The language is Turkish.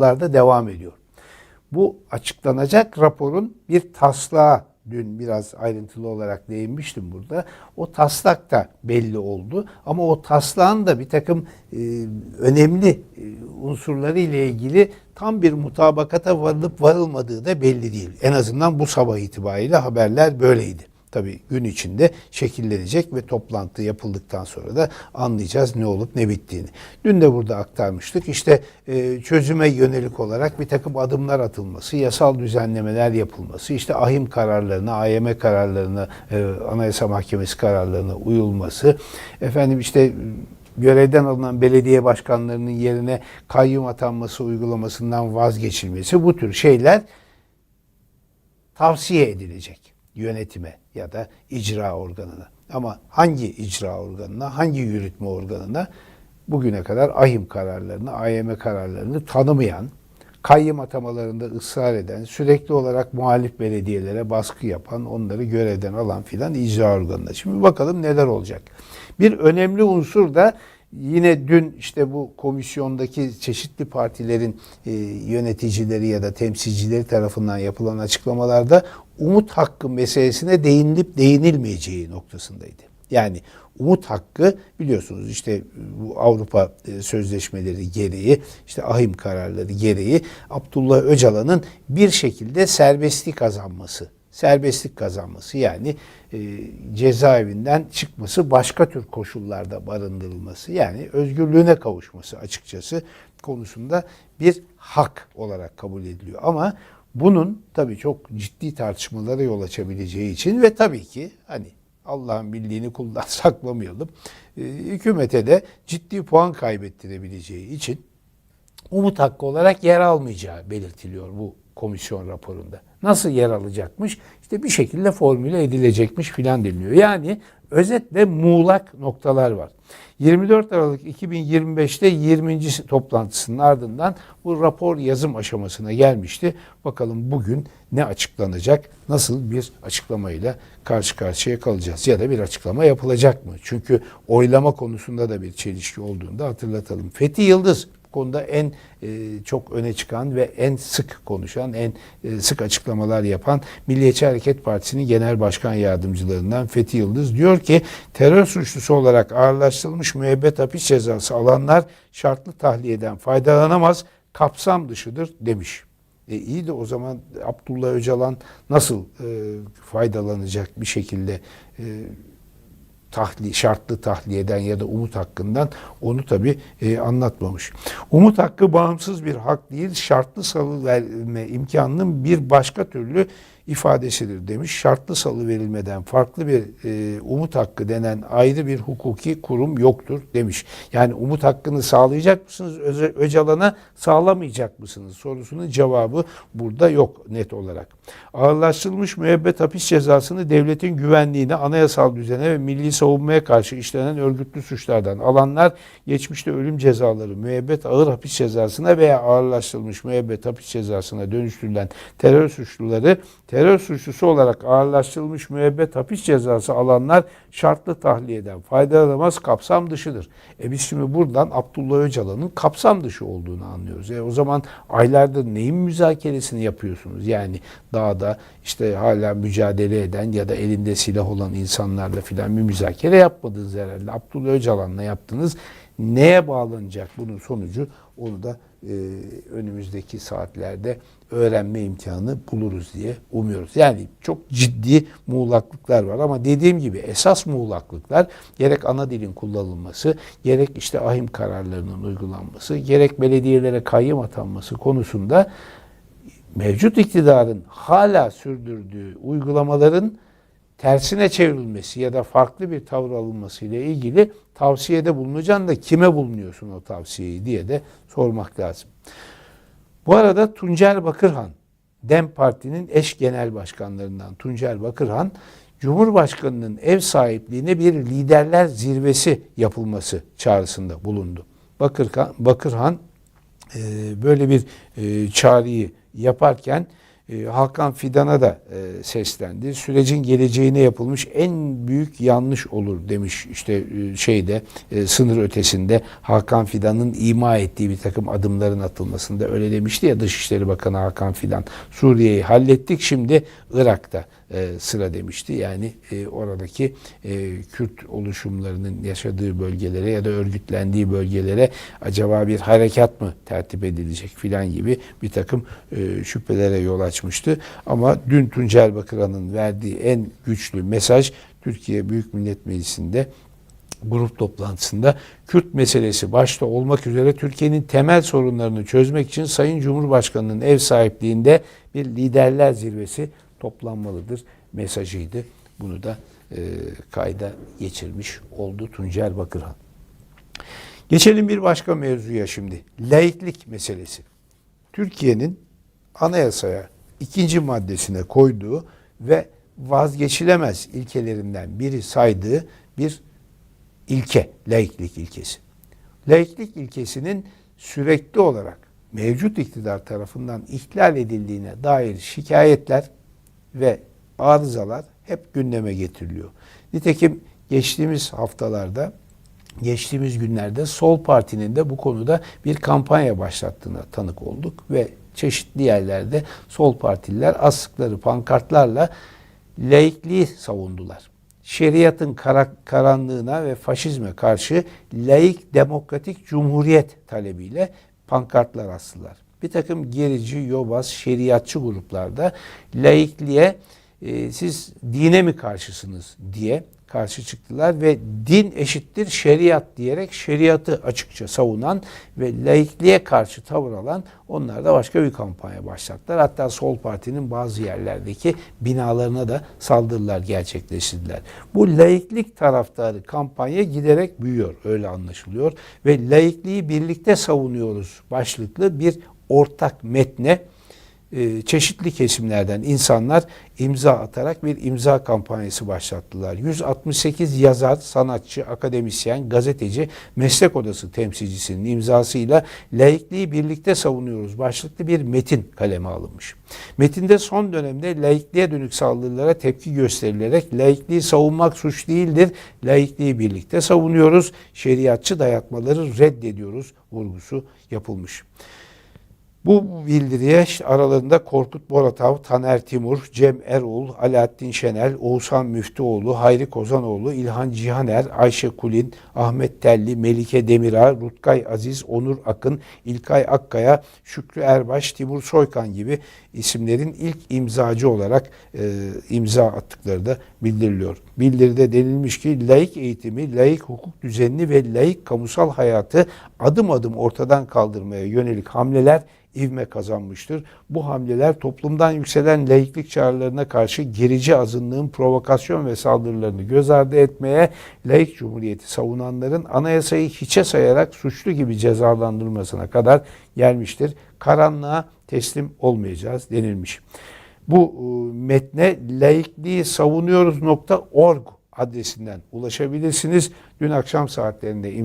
da devam ediyor. Bu açıklanacak raporun bir taslağı dün biraz ayrıntılı olarak değinmiştim burada. O taslak da belli oldu ama o taslağın da bir takım e, önemli e, unsurları ile ilgili tam bir mutabakata varılıp varılmadığı da belli değil. En azından bu sabah itibariyle haberler böyleydi. Tabii gün içinde şekillenecek ve toplantı yapıldıktan sonra da anlayacağız ne olup ne bittiğini. Dün de burada aktarmıştık. İşte e, çözüme yönelik olarak bir takım adımlar atılması, yasal düzenlemeler yapılması, işte ahim kararlarına, AYM kararlarına, e, Anayasa Mahkemesi kararlarına uyulması, efendim işte görevden alınan belediye başkanlarının yerine kayyum atanması uygulamasından vazgeçilmesi bu tür şeyler tavsiye edilecek yönetime ya da icra organına. Ama hangi icra organına, hangi yürütme organına bugüne kadar ahim kararlarını, AYM kararlarını tanımayan, kayyım atamalarında ısrar eden, sürekli olarak muhalif belediyelere baskı yapan, onları görevden alan filan icra organına. Şimdi bakalım neler olacak. Bir önemli unsur da Yine dün işte bu komisyondaki çeşitli partilerin e, yöneticileri ya da temsilcileri tarafından yapılan açıklamalarda umut hakkı meselesine değinilip değinilmeyeceği noktasındaydı. Yani umut hakkı biliyorsunuz işte bu Avrupa e, sözleşmeleri gereği işte ahim kararları gereği Abdullah Öcalan'ın bir şekilde serbestlik kazanması serbestlik kazanması yani e, cezaevinden çıkması başka tür koşullarda barındırılması yani özgürlüğüne kavuşması açıkçası konusunda bir hak olarak kabul ediliyor. Ama bunun tabii çok ciddi tartışmalara yol açabileceği için ve tabii ki hani Allah'ın bildiğini kuldan saklamayalım. E, hükümete de ciddi puan kaybettirebileceği için umut hakkı olarak yer almayacağı belirtiliyor bu komisyon raporunda. Nasıl yer alacakmış? İşte bir şekilde formüle edilecekmiş filan deniliyor. Yani özet ve muğlak noktalar var. 24 Aralık 2025'te 20. toplantısının ardından bu rapor yazım aşamasına gelmişti. Bakalım bugün ne açıklanacak, nasıl bir açıklamayla karşı karşıya kalacağız ya da bir açıklama yapılacak mı? Çünkü oylama konusunda da bir çelişki olduğunu da hatırlatalım. Fethi Yıldız konuda en e, çok öne çıkan ve en sık konuşan, en e, sık açıklamalar yapan Milliyetçi Hareket Partisi'nin genel başkan yardımcılarından Fethi Yıldız diyor ki terör suçlusu olarak ağırlaştırılmış müebbet hapis cezası alanlar şartlı tahliyeden faydalanamaz, kapsam dışıdır demiş. E iyi de o zaman Abdullah Öcalan nasıl e, faydalanacak bir şekilde e, tahli, şartlı tahliyeden ya da umut hakkından onu tabi e, anlatmamış. Umut hakkı bağımsız bir hak değil, şartlı salı verme imkanının bir başka türlü ifadesidir demiş. Şartlı salı verilmeden farklı bir e, umut hakkı denen ayrı bir hukuki kurum yoktur demiş. Yani umut hakkını sağlayacak mısınız? Öcalan'a sağlamayacak mısınız? Sorusunun cevabı burada yok net olarak. Ağırlaştırılmış müebbet hapis cezasını devletin güvenliğine, anayasal düzene ve milli savunmaya karşı işlenen örgütlü suçlardan alanlar geçmişte ölüm cezaları, müebbet ağır hapis cezasına veya ağırlaştırılmış müebbet hapis cezasına dönüştürülen terör suçluları terör suçlusu olarak ağırlaştırılmış müebbet hapis cezası alanlar şartlı tahliyeden faydalanamaz kapsam dışıdır. E biz şimdi buradan Abdullah Öcalan'ın kapsam dışı olduğunu anlıyoruz. E o zaman aylardır neyin müzakeresini yapıyorsunuz? Yani dağda işte hala mücadele eden ya da elinde silah olan insanlarla filan bir müzakere yapmadınız herhalde. Abdullah Öcalan'la yaptınız. Neye bağlanacak bunun sonucu onu da e, önümüzdeki saatlerde öğrenme imkanı buluruz diye umuyoruz. Yani çok ciddi muğlaklıklar var ama dediğim gibi esas muğlaklıklar gerek ana dilin kullanılması, gerek işte ahim kararlarının uygulanması, gerek belediyelere kayyım atanması konusunda mevcut iktidarın hala sürdürdüğü uygulamaların tersine çevrilmesi ya da farklı bir tavır alınması ile ilgili tavsiyede bulunacaksın da kime bulunuyorsun o tavsiyeyi diye de sormak lazım. Bu arada Tuncer Bakırhan, DEM Parti'nin eş genel başkanlarından Tuncer Bakırhan, Cumhurbaşkanı'nın ev sahipliğine bir liderler zirvesi yapılması çağrısında bulundu. Bakırhan, Bakırhan böyle bir çağrıyı yaparken E, Hakan Fidan'a da e, seslendi. Sürecin geleceğine yapılmış en büyük yanlış olur demiş işte e, şeyde e, sınır ötesinde Hakan Fidan'ın ima ettiği bir takım adımların atılmasında öyle demişti ya Dışişleri Bakanı Hakan Fidan. Suriye'yi hallettik şimdi Irak'ta e, sıra demişti. Yani oradaki e, Kürt oluşumlarının yaşadığı bölgelere ya da örgütlendiği bölgelere acaba bir harekat mı tertip edilecek filan gibi bir takım şüphelere yol açmıştı. Ama dün Tuncel Bakıran'ın verdiği en güçlü mesaj Türkiye Büyük Millet Meclisi'nde grup toplantısında Kürt meselesi başta olmak üzere Türkiye'nin temel sorunlarını çözmek için Sayın Cumhurbaşkanı'nın ev sahipliğinde bir liderler zirvesi toplanmalıdır mesajıydı. Bunu da e, kayda geçirmiş oldu Tuncel Bakırhan. Geçelim bir başka mevzuya şimdi. Laiklik meselesi. Türkiye'nin anayasaya ikinci maddesine koyduğu ve vazgeçilemez ilkelerinden biri saydığı bir ilke, laiklik ilkesi. Laiklik ilkesinin sürekli olarak mevcut iktidar tarafından ihlal edildiğine dair şikayetler ve arızalar hep gündeme getiriliyor. Nitekim geçtiğimiz haftalarda, geçtiğimiz günlerde Sol Parti'nin de bu konuda bir kampanya başlattığına tanık olduk ve çeşitli yerlerde Sol Partililer astıkları pankartlarla laikliği savundular şeriatın kara, karanlığına ve faşizme karşı laik demokratik cumhuriyet talebiyle pankartlar astılar. Bir takım gerici, yobaz, şeriatçı gruplarda laikliğe e, siz dine mi karşısınız diye karşı çıktılar ve din eşittir şeriat diyerek şeriatı açıkça savunan ve laikliğe karşı tavır alan onlar da başka bir kampanya başlattılar. Hatta Sol Parti'nin bazı yerlerdeki binalarına da saldırılar gerçekleştirdiler. Bu laiklik taraftarı kampanya giderek büyüyor öyle anlaşılıyor ve laikliği birlikte savunuyoruz başlıklı bir ortak metne e, çeşitli kesimlerden insanlar imza atarak bir imza kampanyası başlattılar. 168 yazar, sanatçı, akademisyen, gazeteci, meslek odası temsilcisinin imzasıyla laikliği birlikte savunuyoruz başlıklı bir metin kaleme alınmış. Metinde son dönemde laikliğe dönük saldırılara tepki gösterilerek laikliği savunmak suç değildir, laikliği birlikte savunuyoruz, şeriatçı dayatmaları reddediyoruz vurgusu yapılmış. Bu bildiriye aralarında Korkut Boratav, Taner Timur, Cem Erol, Alaaddin Şenel, Oğuzhan Müftüoğlu, Hayri Kozanoğlu, İlhan Cihaner, Ayşe Kulin, Ahmet Telli, Melike Demirağ, Rutkay Aziz, Onur Akın, İlkay Akkaya, Şükrü Erbaş, Timur Soykan gibi isimlerin ilk imzacı olarak e, imza attıkları da bildiriliyor. Bildiride denilmiş ki laik eğitimi, laik hukuk düzenini ve laik kamusal hayatı adım adım ortadan kaldırmaya yönelik hamleler ivme kazanmıştır. Bu hamleler toplumdan yükselen laiklik çağrılarına karşı gerici azınlığın provokasyon ve saldırılarını göz ardı etmeye, laik cumhuriyeti savunanların anayasayı hiçe sayarak suçlu gibi cezalandırılmasına kadar gelmiştir. Karanlığa teslim olmayacağız denilmiş. Bu e, metne laikliği savunuyoruz.org adresinden ulaşabilirsiniz. Dün akşam saatlerinde imza